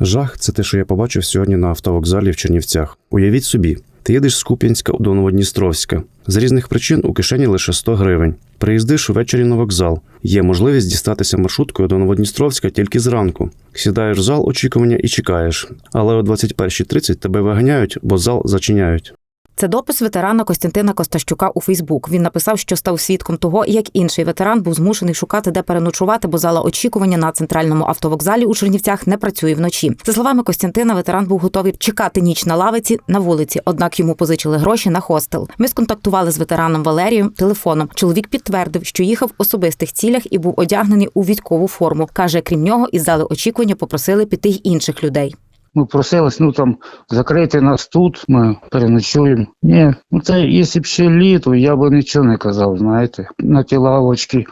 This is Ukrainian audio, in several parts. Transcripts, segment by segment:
Жах це те, що я побачив сьогодні на автовокзалі в Чернівцях. Уявіть собі, ти їдеш з Куп'янська до Новодністровська. З різних причин у кишені лише 100 гривень. Приїздиш увечері на вокзал. Є можливість дістатися маршруткою до Новодністровська тільки зранку. Сідаєш в зал очікування і чекаєш. Але о 21.30 тебе виганяють, бо зал зачиняють. Це допис ветерана Костянтина Костащука у Фейсбук. Він написав, що став свідком того, як інший ветеран був змушений шукати, де переночувати, бо зала очікування на центральному автовокзалі у Чернівцях не працює вночі. За словами Костянтина, ветеран був готовий чекати ніч на лавиці на вулиці, однак йому позичили гроші на хостел. Ми сконтактували з ветераном Валерієм телефоном. Чоловік підтвердив, що їхав в особистих цілях і був одягнений у військову форму. каже, крім нього, із зали очікування попросили піти й інших людей. Ми просились, ну там закрити нас тут, ми переночуємо. Ні, ну це якщо б ще літо, я би нічого не казав, знаєте, на ті лавочки.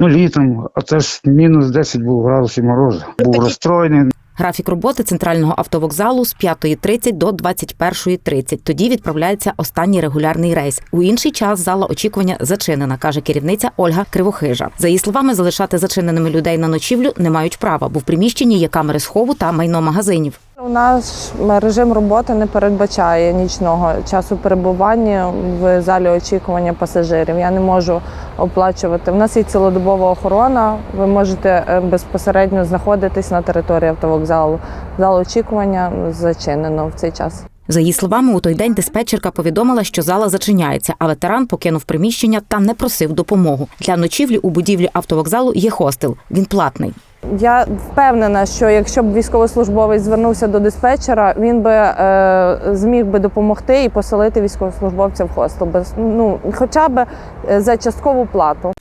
Ну літом, а це ж мінус 10 був градусів морозу. Був розстроєний. Графік роботи центрального автовокзалу з 5.30 до 21.30. Тоді відправляється останній регулярний рейс. У інший час зала очікування зачинена, каже керівниця Ольга Кривохижа. За її словами, залишати зачиненими людей на ночівлю не мають права, бо в приміщенні є камери схову та майно магазинів. У нас режим роботи не передбачає нічного часу перебування в залі очікування пасажирів. Я не можу оплачувати. У нас є цілодобова охорона. Ви можете е, безпосередньо знаходитись на території автовокзалу. Зал очікування зачинено в цей час. За її словами, у той день диспетчерка повідомила, що зала зачиняється, а ветеран покинув приміщення та не просив допомогу. Для ночівлі у будівлі автовокзалу є хостел. Він платний. Я впевнена, що якщо б військовослужбовець звернувся до диспетчера, він би е, зміг би допомогти і поселити військовослужбовця в хостел, без ну хоча б е, за часткову плату.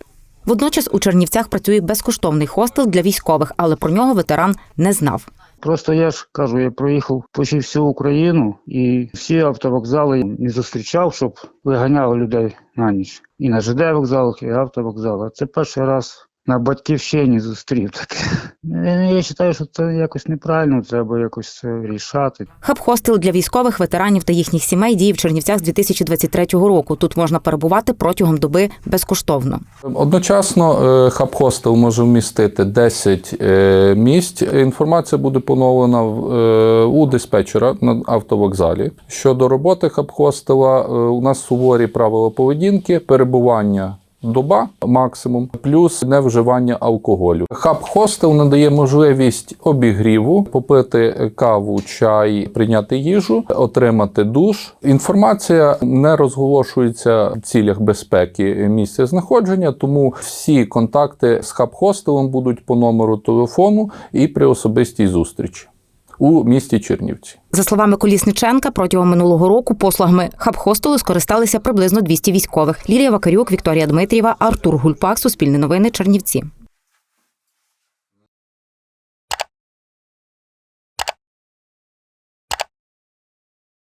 Водночас у Чернівцях працює безкоштовний хостел для військових, але про нього ветеран не знав. Просто я ж кажу, я проїхав почти всю Україну і всі автовокзали не зустрічав, щоб виганяли людей на ніч. І на ЖД вокзалах, і автовокзалах. Це перший раз на батьківщині зустрів таке. Я я вважаю, що це якось неправильно, треба якось це рішати. Хаб-хостел для військових ветеранів та їхніх сімей діє в Чернівцях з 2023 року. Тут можна перебувати протягом доби безкоштовно. Одночасно е, хаб-хостел може вмістити 10 е, місць. Інформація буде поновлена е, у диспетчера на автовокзалі. Щодо роботи хаб-хостела, у нас суворі правила поведінки, перебування. Доба максимум, плюс невживання алкоголю. Хаб-хостел надає можливість обігріву, попити каву, чай, прийняти їжу, отримати душ. Інформація не розголошується в цілях безпеки місця знаходження, тому всі контакти з хаб-хостелом будуть по номеру телефону і при особистій зустрічі у місті Чернівці. За словами Колісниченка, протягом минулого року послугами хаб-хостелу скористалися приблизно 200 військових. Лілія Вакарюк, Вікторія Дмитрієва, Артур Гульпак, Суспільне новини, Чернівці.